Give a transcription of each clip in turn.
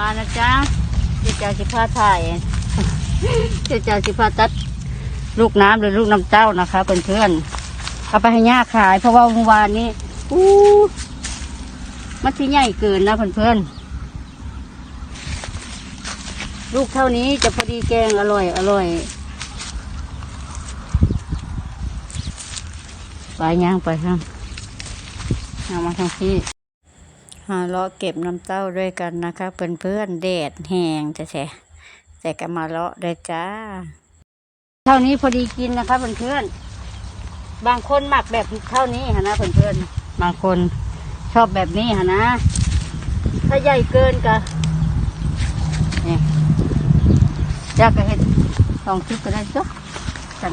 มานะจ๊ะเจ้าเจ้าสิพาถ่ายเจ้าเจ้าสิพาตัดลูกน้ำหรือลูกน้ำเจ้านะคะเพื่อนๆเอาไปให้ย่าขาย เพราะว่าเมื่อวานนี้อู้มันที่ใหญ่เกินนะเพื่อนๆลูกเท่านี้จะพอดีแกงอร่อย อร่อยไปย่างไปครับเอามาทางที่ หาเลาะเก็บน้ำเต้าด้วยกันนะคะ เพื่อนๆแดดแห้งจะแฉะแต่ก็มาเลาะได้จ้า เท่านี้พอดีกินนะคะเพื่อนๆบางคนหมักแบบเท่านี้ฮะนะเพื่อนๆบางคนชอบแบบนี้ฮะนะ ถ้าใหญ่เกินก็นี่อยากก็เห็ดลองคิดก็ได้จ้ะจัง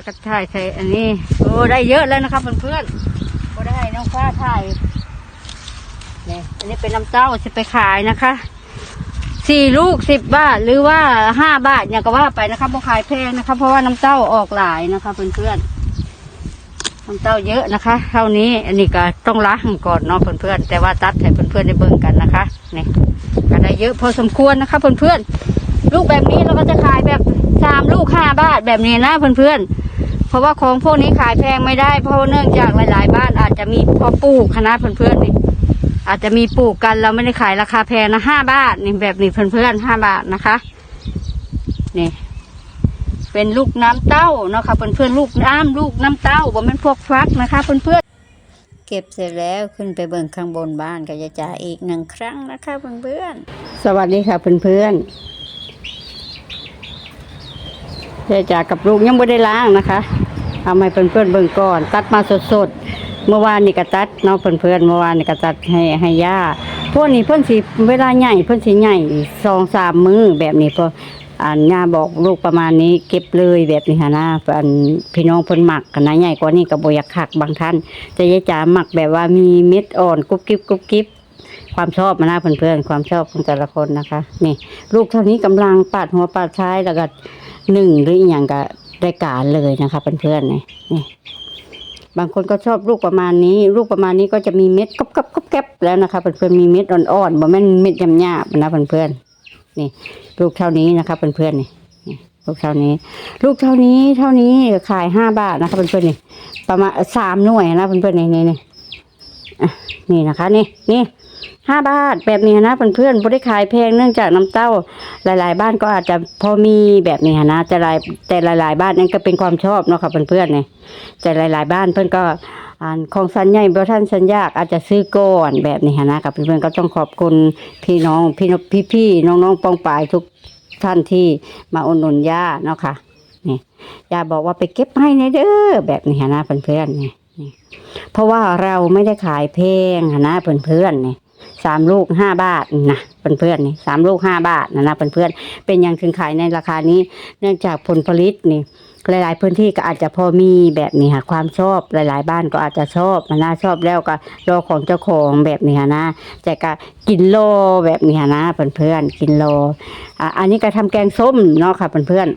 แล้วก็ถ่ายใส่อันนี้ โอ้ได้เยอะแล้วนะครับเพื่อนๆก็ได้ให้น้องฟ้าถ่ายนี่อันนี้เป็นน้ำเต้าจะไปขายนะคะสี่ลูกสิบบาทหรือว่าห้าบาทอย่างก็ว่าไปนะคะพอขายแพงนะคะเพราะว่าน้ำเต้าออกหลายนะคะเพื่อนๆน้ำเต้าเยอะนะคะ เท่านี้อันนี้ก็ต้องล้างก่อนเนาะเพื่อนๆแต่ว่าตัดให้เพื่อนๆได้เบิ่งกันนะคะนี่ก็ได้เยอะพอสมควรนะคะเพื่อนๆลูกแบบนี้เราก็จะขายแบบสามลูกห้าบาทแบบนี้นะเพื่อนๆ เพราะว่าของพวกนี้ขายแพงไม่ได้ เพราะว่าเนื่องจากหลาย ๆ บ้านอาจจะมีพอปลูกคณะเพื่อนๆนี่อาจจะมีปลูกกันเราไม่ได้ขายราคาแพงนะห้าบาทนี่แบบนี้เพื่อนๆห้าบาทนะคะนี่ เป็นลูกน้ำเต้าเนาะค่ะเพื่อนๆลูกน้ำลูกน้ำเต้าบ่แม่นพวกฟักนะคะเพื่อนๆเก็บเสร็จแล้วขึ้นไปเบิ่งข้างบนบ้านก็จะจ่ายอีกหนึ่งครั้งนะคะเพื่อนๆสวัสดีค่ะเพื่อนๆ เจ๊จากับลูกยังไม่ได้ล้างนะคะ เอามาให้เพื่อนๆเบิ่งก่อน ตัดมาสดๆเมื่อวานนี่ก็ตัดเนาะเพื่อนๆเมื่อวานนี่ก็ตัดให้ให้ย่าพวกนี้เพื่อนสีเวลาใหญ่เพื่อนสีใหญ่สองสามมือแบบนี้พออันย่าบอกลูกประมาณนี้เก็บเลยแบบนี้ค่ะนะอันพี่น้องเพิ่นหมักกันะใหญ่กว่านี้ก็บ่อยากคักบางท่านแต่ยายจ๋าหมักแบบว่ามีเม็ดอ่อนกรุบกริบกรุบกริบความชอบมานะเพื่อนๆความชอบของแต่ละคนนะคะ นี่ ลูกเท่านี้กำลังปาดหัวปาดท้ายแล้วก็ หนึ่งหรืออหย่างก็ได้การเลยนะคะเพื่อนๆนี่นี่บางคนก็ชอบลูกประมาณนี้ ลูกประมาณนี้ก็จะมีเม็ดกบกบกบแกบแล้วนะคะเพื่อนๆมีเม็ดอ่อนๆบ่แม่นเม็ดยำหยาบนะเพื่อนๆนี่ ลูกเท่านี้นะคะเพื่อนๆนี่นี่ลูกเท่านี้ ลูกเท่านี้เท่านี้ขายห้าบาทนะคะเพื่อนๆนี่ ประมาณสามหน่วยนะเพื่อนๆนี่นี่นี่นี่นะคะ นี่นี่ ห้าบาทแบบนี้นะเพื่อนๆไม่ได้ขายแพงเนื่องจากน้ำเต้าหลาย ๆ บ้านก็อาจจะพอมีแบบนี้นะแต่หลายแต่หลาย ๆ บ้านนั่นก็เป็นความชอบเนาะค่ะเพื่อนๆเนี่ยแต่หลาย ๆ บ้านเพื่อนก็อ่านของสัญญาบ่ท่านสัญญากอาจจะซื้อก่อนแบบนี้นะกับเพื่อนๆก็ต้องขอบคุณพี่น้องพี่น้องพี่น้องๆปองปายทุกท่านที่มาอุดหนุนย่าเนาะค่ะนี่ย่าบอกว่าไปเก็บให้ในเด้อแบบนี้นะเพื่อนๆนี่นี่เพราะว่าเราไม่ได้ขายแพงนะเพื่อนๆนี่ย สามลูกห้าบาทนะเพื่อนๆนี่สามลูกห้าบาทนะนะเพื่อนๆเป็นอย่างถึงขายในราคานี้ เนื่องจากผลผลิตนี่หลาย ๆ พื้นที่ก็อาจจะพอมีแบบนี้ค่ะความชอบหลาย ๆ บ้านก็อาจจะชอบนะนะชอบแล้วก็รอของเจ้าของแบบนี้ค่ะนะแต่ก็กินโลแบบนี้ค่ะนะเพื่อนๆกินโลอะอันนี้ก็ทำแกงส้มเนาะค่ะเพื่อน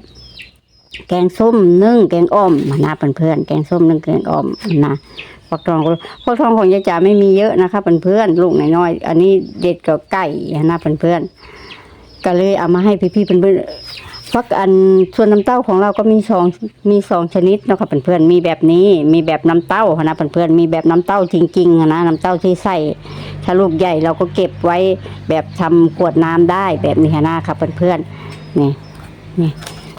ๆแกงส้มนึ่งแกงอ่อมนะเพื่อนๆแกงส้มนึ่งแกงอ่อมนะ ฟักทองฟักทองของยายจ๋าไม่มีเยอะนะคะเพื่อนๆลูกน้อยๆอันนี้เด็ดกับไก่นะเพื่อนๆก็เลยเอามาให้พี่ๆเพื่อนๆฟักอันส่วนน้ำเต้าของเราก็มีสองมีสองชนิดนะค่ะเพื่อนๆมีแบบนี้มีแบบน้ำเต้านะเพื่อนๆมีแบบน้ำเต้าจริงๆนะน้ำเต้าที่ใส่ถ้าลูกใหญ่เราก็เก็บไว้แบบทำขวดน้ำได้แบบนี้นะคะเพื่อนๆนี่นี่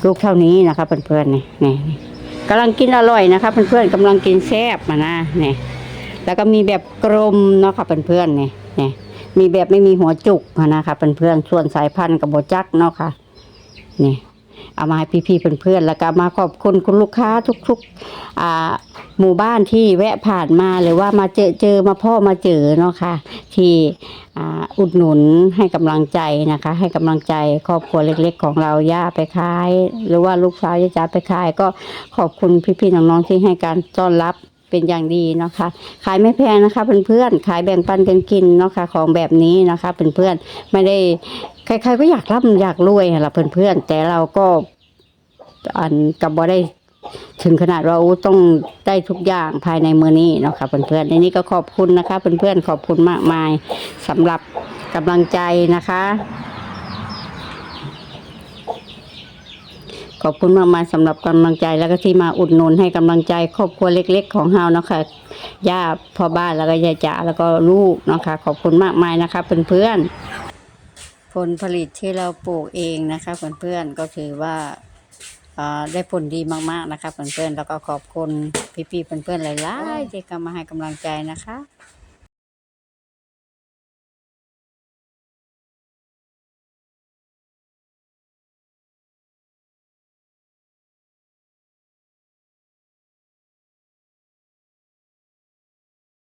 ลูกเท่านี้นะคะเพื่อนๆนี่นี่ กำลังกินอร่อยนะคะเพื่อนๆกำลังกินแซ่บมานะเนี่ยแล้วก็มีแบบกลมเนาะค่ะเพื่อนๆเนี่ยเนี่ยมีแบบไม่มีหัวจุกนะคะเพื่อนๆส่วนสายพันธุ์กับโบจักเนาะค่ะนี่เอามาให้พี่ๆเพื่อนๆแล้วก็มาขอบคุณคุณลูกค้าทุกๆอ่า หมู่บ้านที่แวะผ่านมาหรือว่ามาเจอเจอมาพ่อมาเจอเนาะค่ะ ที่อุดหนุนให้กำลังใจนะคะ ให้กำลังใจครอบครัวเล็ก ๆ ของเราย่าไปขาย หรือว่าลูกสาวย่าจ๋าไปขาย ก็ขอบคุณพี่ๆน้องๆที่ให้การต้อนรับเป็นอย่างดีเนาะค่ะขายไม่แพงนะคะเพื่อนๆขายแบ่งปันกันกินเนาะค่ะของแบบนี้นะคะเพื่อนๆไม่ได้ใครๆก็อยากร่ำอยากรวยล่ะเพื่อนๆแต่เราก็อันกับบ่ได้ ถึงขนาดว่าต้องได้ทุกอย่างภายในมือนี้เนาะค่ะเพื่อนๆในนี้ก็ขอบคุณนะคะ เพื่อนๆขอบคุณมากมายสำหรับกำลังใจนะคะ ขอบคุณมากมายสำหรับกำลังใจแล้วก็ที่มาอุดหนุนให้กำลังใจครอบครัวเล็ก ๆ ของเฮาเนาะค่ะย่าพ่อบ้านแล้วก็ยายจ๋าแล้วก็ลูกเนาะค่ะขอบคุณมากมายนะคะ เพื่อนๆผลผลิตที่เราปลูกเองนะคะ เพื่อนๆก็ถือว่า ได้ผลดีมากๆนะคะเพื่อนๆแล้วก็ขอบคุณพี่ๆเพื่อนๆหลายๆที่เข้ามาให้กำลังใจนะคะ